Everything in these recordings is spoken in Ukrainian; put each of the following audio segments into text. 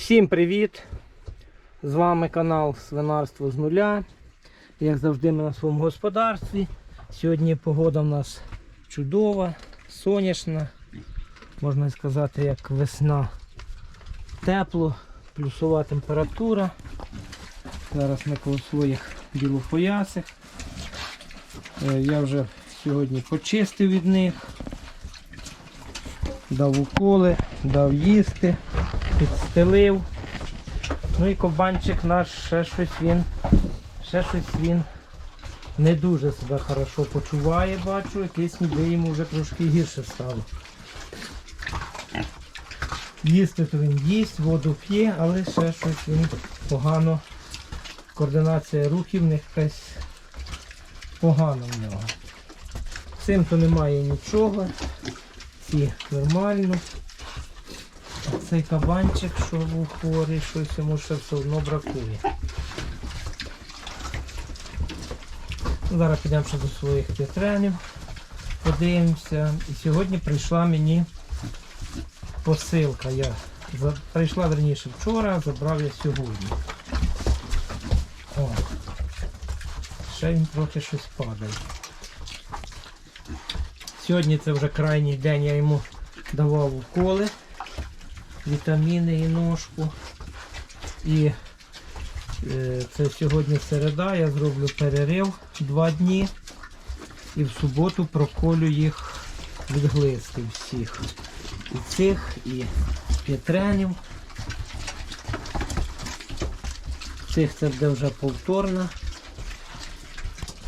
Всім привіт! З вами канал Свинарство з нуля. Як завжди ми на своєму господарстві. Сьогодні погода в нас чудова, сонячна, можна сказати, як весна. Тепло, плюсова температура. Зараз ми коло своїх білопоясих. Е, Я вже сьогодні почистив від них, дав уколи, дав їсти підстелив. Ну і кабанчик наш ще щось він, ще щось він не дуже себе хорошо почуває, бачу, якийсь ніби йому вже трошки гірше стало. Їсти то він їсть, воду п'є, але ще щось він погано. Координація рухів в них якась погана в нього. Цим то немає нічого. Ці нормально. Цей кабанчик, що був хворий, щось йому ще все одно бракує. Зараз підемо ще до своїх петренів, подивимося. І сьогодні прийшла мені посилка. Я прийшла верніше вчора, забрав я сьогодні. О. Ще він трохи щось падає. Сьогодні це вже крайній день, я йому давав уколи вітаміни і ножку. І е, це сьогодні середа, я зроблю перерив два дні і в суботу проколю їх від глистів всіх. І цих, і п'ятренів. Цих це буде вже повторна.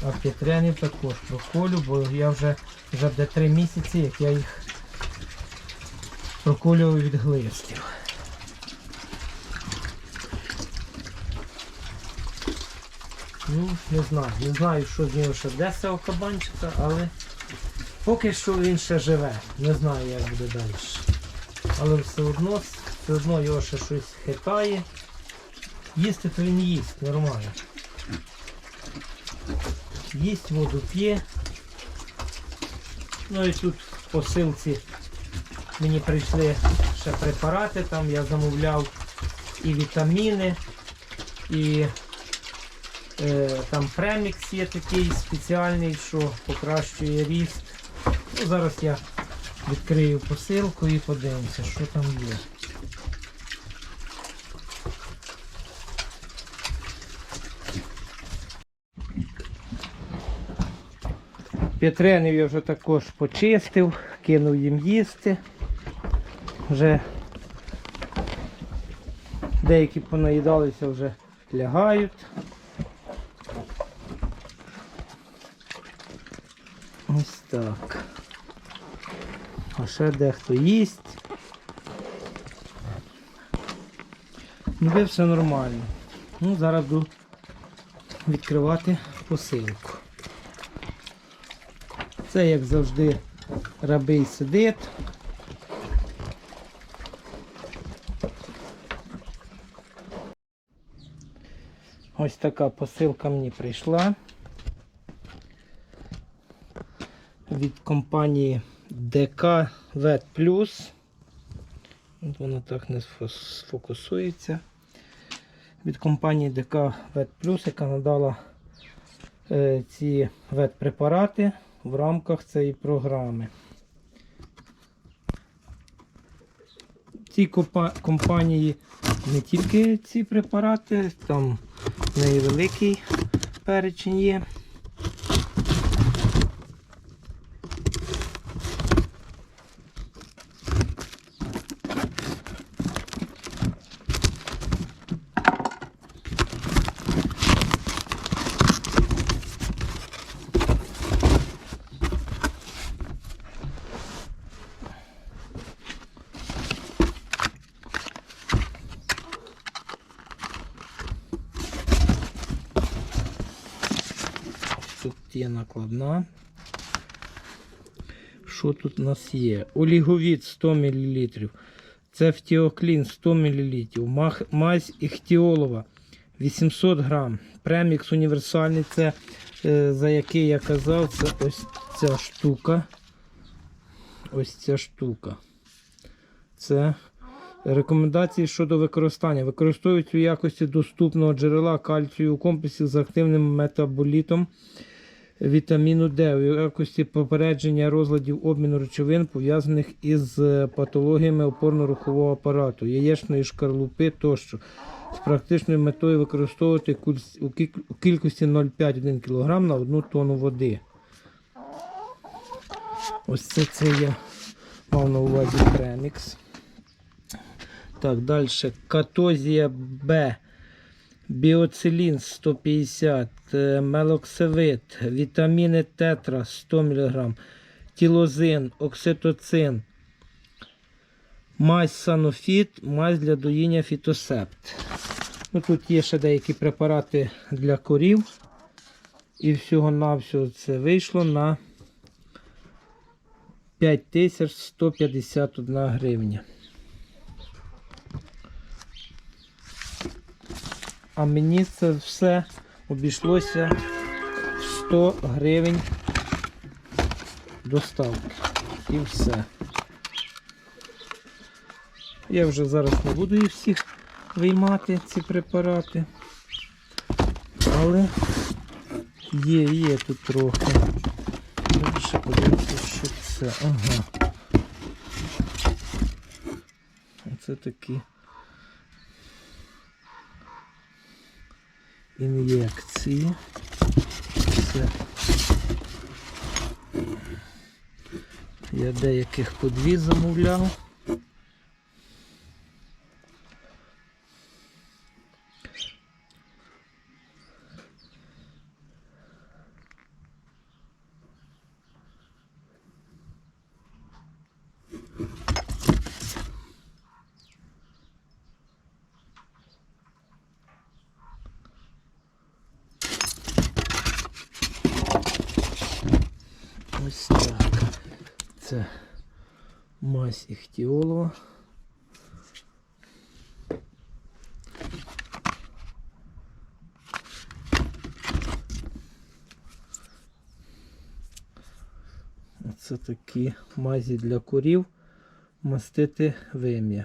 А п'ятренів також проколю, бо я вже вже буде три місяці, як я їх проколював від глистів. Ну, не знаю, не знаю, що з нього ще де цього кабанчика, але поки що він ще живе. Не знаю, як буде далі. Але все одно, все одно його ще щось хитає. Їсти то він їсть, нормально. Їсть, воду п'є. Ну і тут в посилці Мені прийшли ще препарати, там я замовляв і вітаміни, і е, там премікс є такий спеціальний, що покращує ріст. Ну, зараз я відкрию посилку і подивимося, що там є. Петренів я вже також почистив, кинув їм їсти. Вже деякі понаїдалися, вже лягають. Ось так. А ще дехто їсть. Ніби все нормально. Ну, зараз буду відкривати посилку. Це як завжди рабий сидить. Ось така посилка мені прийшла від компанії ДК Vet Plus. Воно так не сфокусується. Від компанії ДК Vet Plus, яка надала е, ці ветпрепарати в рамках цієї програми. Цій компанії не тільки ці препарати, там неї великий перечень є. Є накладна. Що тут у нас є? Оліговід 100 мл. Це фтіоклін 100 мл. Мазь іхтіолова 800 грам. Премікс універсальний, це е, за який я казав, це ось ця штука. Ось ця штука. Це Рекомендації щодо використання. Використовують у якості доступного джерела кальцію у комплексі з активним метаболітом вітаміну Д, у якості попередження розладів обміну речовин, пов'язаних із е, патологіями опорно-рухового апарату, яєчної шкарлупи тощо. З практичною метою використовувати у кількості 0,5-1 кг на 1 тонну води. Ось це, це я мав на увазі премікс. Так, далі. Катозія Б. Біоцилін 150, е, мелоксивит, вітаміни тетра 100 мг, тілозин, окситоцин, мазь санофіт, мазь для доїння фітосепт. Ну, тут є ще деякі препарати для корів. І всього-навсього це вийшло на 5151 гривня. А мені це все обійшлося в 100 гривень доставки. І все. Я вже зараз не буду їх всіх виймати, ці препарати. Але є, є тут трохи. Ще подивитися, що це. Ага. Оце такі. Ін'єкції. Це я деяких по дві замовляв. Ось так. Це мазь іхтіолова. Це такі мазі для корів мастити вим'я.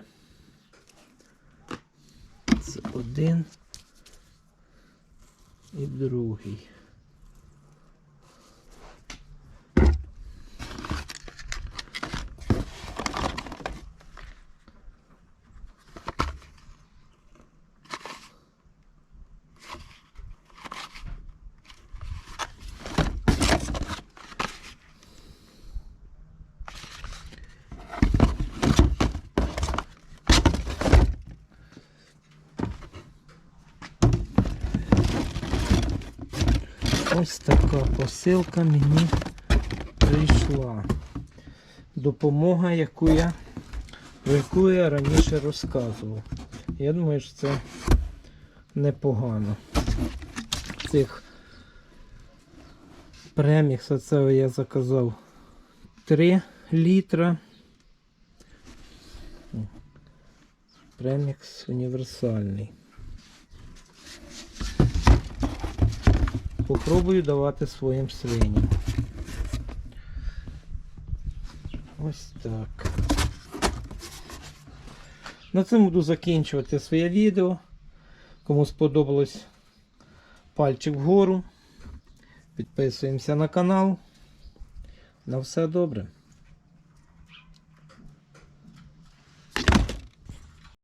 Це один і другий. Ось така посилка мені прийшла. Допомога, яку я, про яку я раніше розказував. Я думаю, що це непогано. Цих премікс, оце я заказав 3 літра. Премікс універсальний. Попробую давати своїм свиням. Ось так. На цьому буду закінчувати своє відео. Кому сподобалось пальчик вгору. Підписуємося на канал. На все добре.